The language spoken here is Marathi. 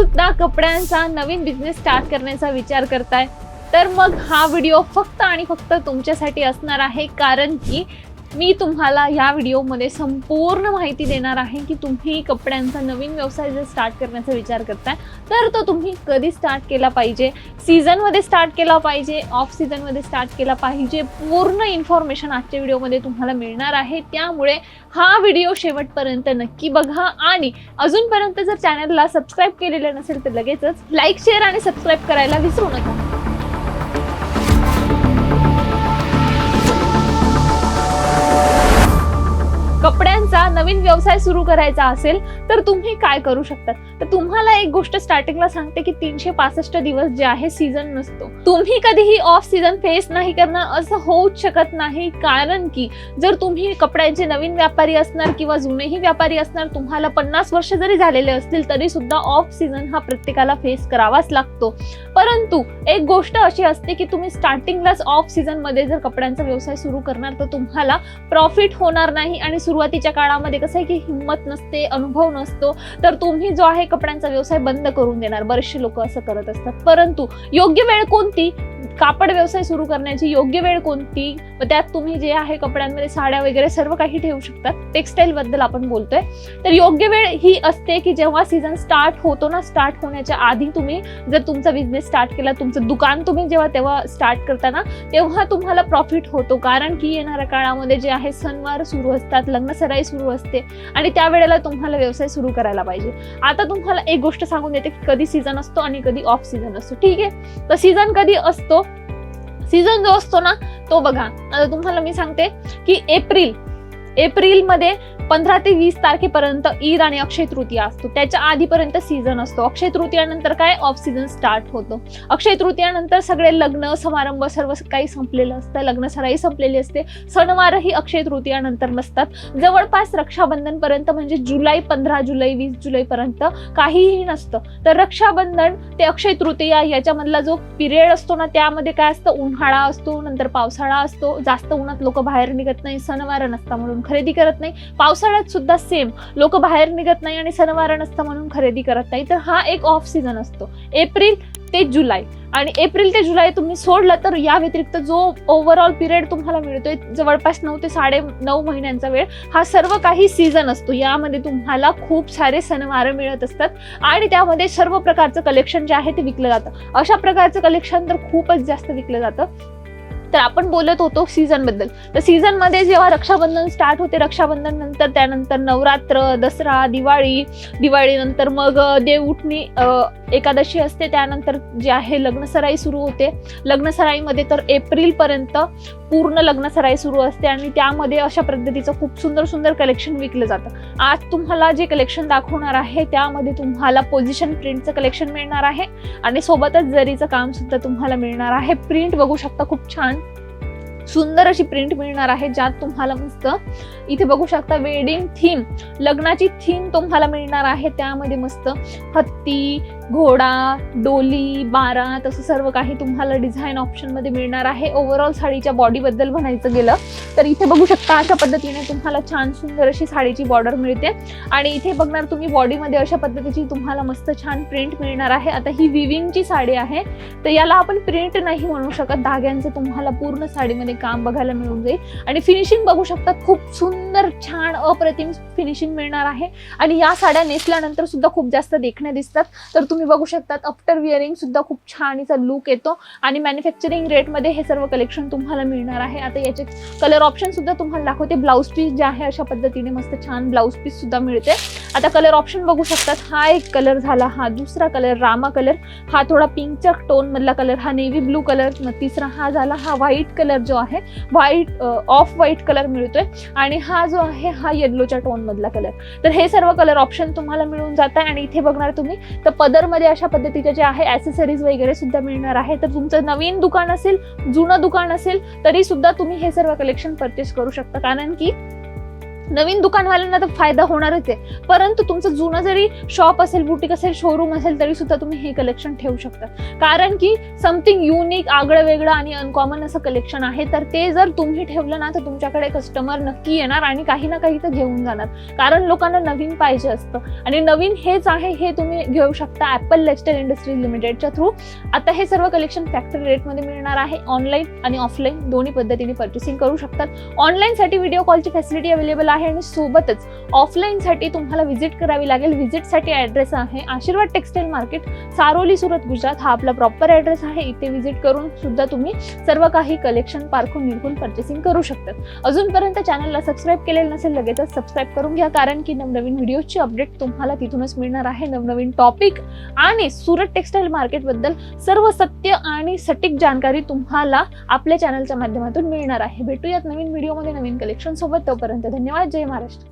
सुद्धा कपड्यांचा नवीन बिझनेस स्टार्ट करण्याचा विचार करताय. तर मग हा व्हिडिओ फक्त आणि फक्त तुमच्यासाठी असणार आहे. कारण की मी तुम्हाला या व्हिडिओमध्ये संपूर्ण माहिती देणार आहे की तुम्ही कपड्यांचा नवीन व्यवसाय जर स्टार्ट करण्याचा विचार करताय तर तो तुम्ही कधी स्टार्ट केला पाहिजे? सीझनमध्ये स्टार्ट केला पाहिजे? ऑफ सीझनमध्ये स्टार्ट केला पाहिजे? पूर्ण इन्फॉर्मेशन आजच्या व्हिडिओमध्ये तुम्हाला मिळणार आहे. त्यामुळे हा व्हिडिओ शेवटपर्यंत नक्की बघा. आणि अजूनपर्यंत जर चॅनलला सबस्क्राईब केलेलं नसेल तर लगेचच लाईक शेअर आणि सबस्क्राईब करायला विसरू नका. कपड्यांचा नवीन व्यवसाय सुरू करायचा असेल तर तुम्ही काय करू शकतात तर तुम्हाला एक गोष्ट स्टार्टिंगला सांगते की तीनशे पासष्ट दिवस जे आहे सीझन नसतो. तुम्ही कधीही ऑफ सीझन फेस नाही करणार असं होऊच शकत नाही. कारण की जर तुम्ही कपड्यांचे नवीन व्यापारी असणार किंवा जुनेही व्यापारी असणार तुम्हाला पन्नास वर्ष जरी झालेले असतील तरी सुद्धा ऑफ सीझन हा प्रत्येकाला फेस करावाच लागतो. परंतु एक गोष्ट अशी असते की तुम्ही स्टार्टिंगलाच ऑफ सीझनमध्ये जर कपड्यांचा व्यवसाय सुरू करणार तर तुम्हाला प्रॉफिट होणार नाही आणि सुरुवातीच्या काळामध्ये कसं आहे की हिंमत नसते अनुभव नसतो तर तुम्ही जो आहे कपड्यांचा व्यवसाय बंद करून देणार. बरेचसे लोक असं करत असतात. परंतु योग्य वेळ कोणती? कापड व्यवसाय सुरू करण्याची योग्य वेळ कोणती? व त्यात तुम्ही जे आहे कपड्यांमध्ये साड्या वगैरे सर्व काही ठेवू शकतात. टेक्सटाईल बद्दल आपण बोलतोय. तर योग्य वेळ ही असते की जेव्हा सीझन स्टार्ट होतो ना स्टार्ट होण्याच्या आधी तुम्ही जर तुमचा बिझनेस स्टार्ट केला तुमचं दुकान तुम्ही जेव्हा तेव्हा स्टार्ट करताना तेव्हा तुम्हाला प्रॉफिट होतो. कारण की येणाऱ्या काळामध्ये जे आहे सणवार सुरू असतात लग्न सराई सुरू असते आणि त्यावेळेला तुम्हाला व्यवसाय सुरू करायला पाहिजे. आता तुम्हाला एक गोष्ट सांगून देते की कधी सीझन असतो आणि कधी ऑफ सीझन असतो. ठीक आहे? तर सीझन कधी असतो? सीझन जो असतो ना तो बघा. आता तुम्हाला मी सांगते की एप्रिल एप्रिलमध्ये पंधरा ते वीस तारखेपर्यंत ईद आणि अक्षय तृतीया असतो. त्याच्या आधीपर्यंत सीझन असतो. अक्षय तृतीयानंतर काय? ऑफ सीझन स्टार्ट होतो. अक्षय तृतीयानंतर सगळे लग्न समारंभ सर्व काही संपलेलं असतं. लग्न सराई संपलेली असते. सणवारही अक्षय तृतीयानंतर नसतात. जवळपास रक्षाबंधन पर्यंत म्हणजे जुलै पंधरा जुलै वीस जुलै पर्यंत काहीही नसतं. तर रक्षाबंधन ते अक्षय तृतीया याच्यामधला जो पिरियड असतो ना त्यामध्ये काय असतं? उन्हाळा असतो नंतर पावसाळा असतो. जास्त उन्हात लोक बाहेर निघत नाही. सणवार नसता म्हणून. खरेदी करत नाही. पावसाळ्यात सुद्धा सेम लोक बाहेर निघत नाही आणि सणवार नसतं म्हणून खरेदी करत नाही. तर हा एक ऑफ सीझन असतो. एप्रिल ते जुलै. आणि एप्रिल ते जुलै तुम्ही सोडलं तर या व्यतिरिक्त जो ओव्हरऑल पिरियड तुम्हाला मिळतोय जवळपास नऊ ते साडे नऊ महिन्यांचा वेळ हा सर्व काही सीझन असतो. यामध्ये तुम्हाला खूप सारे सणवार मिळत असतात. आणि त्यामध्ये सर्व प्रकारचं कलेक्शन जे आहे ते विकलं जातं. अशा प्रकारचं कलेक्शन तर खूपच जास्त विकलं जातं. तर आपण बोलत होतो सीझनबद्दल. तर सीझनमध्ये जेव्हा रक्षाबंधन स्टार्ट होते रक्षाबंधन नंतर त्यानंतर नवरात्र दसरा दिवाळी दिवाळी नंतर मग देवउठणी एकादशी असते. त्यानंतर जे आहे लग्नसराई सुरू होते. लग्नसराईमध्ये तर एप्रिल पर्यंत पूर्ण लग्नसराई सुरू असते आणि त्यामध्ये अशा पद्धतीचं खूप सुंदर सुंदर कलेक्शन विकलं जातं. आज तुम्हाला जे कलेक्शन दाखवणार आहे त्यामध्ये तुम्हाला पोझिशन प्रिंटचं कलेक्शन मिळणार आहे आणि सोबतच जरीचं काम सुद्धा तुम्हाला मिळणार आहे. प्रिंट बघू शकता खूप छान. सुंदर अशी प्रिंट मिळणार आहे ज्यात तुम्हाला मस्त इथे बघू शकता वेडिंग थीम लग्नाची थीम तुम्हाला मिळणार आहे त्यामध्ये मस्त हत्ती घोडा डोली बारा तसं सर्व काही तुम्हाला डिझाईन ऑप्शनमध्ये मिळणार आहे. ओव्हरऑल साडीच्या बॉडीबद्दल म्हणायचं गेलं तर इथे बघू शकता अशा पद्धतीने तुम्हाला छान सुंदर अशी साडीची बॉर्डर मिळते. आणि इथे बघणार तुम्ही बॉडीमध्ये अशा पद्धतीची तुम्हाला मस्त छान प्रिंट मिळणार आहे. आता ही विविंगची साडी आहे तर याला आपण प्रिंट नाही म्हणू शकत. धाग्यांचं तुम्हाला पूर्ण साडीमध्ये काम बघायला मिळून जाईल. आणि फिनिशिंग बघू शकता खूप सुंदर छान अप्रतिम फिनिशिंग मिळणार आहे. आणि या साड्या नेसल्यानंतर सुद्धा खूप जास्त देखण्या दिसतात. तर तुम्ही तुम्ही बघू शकतात आफ्टर विअरिंग सुद्धा खूप छान याचा लुक येतो. आणि मॅन्युफॅक्चरिंग रेटमध्ये हे सर्व कलेक्शन तुम्हाला मिळणार आहे. आता याचे कलर ऑप्शन सुद्धा तुम्हाला दाखवते. ब्लाऊज पीस जे आहे अशा पद्धतीने मस्त छान ब्लाऊज पीस सुद्धा मिळते. आता कलर ऑप्शन बघू शकतात. हा एक कलर झाला हा दुसरा कलर रामा कलर हा थोडा पिंकच्या टोन मधला कलर हा नेव्ही ब्लू कलर तिसरा हा झाला हा व्हाईट कलर जो आहे व्हाईट ऑफ व्हाईट कलर मिळतोय. आणि हा जो आहे हा येल्लोच्या टोन मधला कलर तर हे सर्व कलर ऑप्शन तुम्हाला मिळून जात आहे आणि इथे बघणार तुम्ही तर पदरमध्ये अशा पद्धतीचे जे आहे ऍसेसरीज वगैरे सुद्धा मिळणार आहे. तर तुमचं नवीन दुकान असेल जुनं दुकान असेल तरी सुद्धा तुम्ही हे सर्व कलेक्शन परचेस करू शकता. कारण की नवीन दुकानवाल्यांना तर फायदा होणारच आहे. परंतु तुमचं जुनं जरी शॉप असेल बुटीक असेल शोरूम असेल तरी सुद्धा तुम्ही हे कलेक्शन ठेवू शकता. कारण की समथिंग युनिक आगळं वेगळं आणि अनकॉमन असं कलेक्शन आहे तर ते जर तुम्ही ठेवलं ना तर तुमच्याकडे कस्टमर नक्की येणार आणि काही ना काही तर घेऊन जाणार. कारण लोकांना नवीन पाहिजे असतं. आणि नवीन हेच आहे हे तुम्ही घेऊ शकता ॲपल लाईफस्टाईल इंडस्ट्रीज लिमिटेडच्या थ्रू आता हे सर्व कलेक्शन फॅक्टरी रेटमध्ये मिळणार आहे. ऑनलाईन आणि ऑफलाईन दोन्ही पद्धतीने परचेसिंग करू शकतात. ऑनलाईनसाठी व्हिडिओ कॉलची फॅसिलिटी अवेलेबल आहे. आहे आणि सोबतच ऑफलाईनसाठी तुम्हाला व्हिजिट करावी लागेल. व्हिजिटसाठी ॲड्रेस आहे आशीर्वाद टेक्सटाईल मार्केट सारोली सुरत गुजरात. हा आपला प्रॉपर ॲड्रेस आहे. इथे व्हिजिट करून सुद्धा तुम्ही सर्व काही कलेक्शन पारखून निरखून परचेसिंग करू शकतात अजूनपर्यंत चॅनलला सबस्क्राईब केलेलं नसेल लगेचच सबस्क्राईब करून घ्या कारण की नवनवीन व्हिडिओची अपडेट तुम्हाला तिथूनच मिळणार आहे. नवनवीन टॉपिक आणि सुरत टेक्सटाईल मार्केटबद्दल सर्व सत्य आणि सटीक जानकारी तुम्हाला आपल्या चॅनलच्या माध्यमातून मिळणार आहे. भेटूयात नवीन व्हिडिओमध्ये नवीन कलेक्शन सोबत. तोपर्यंत धन्यवाद. जय महाराष्ट्र.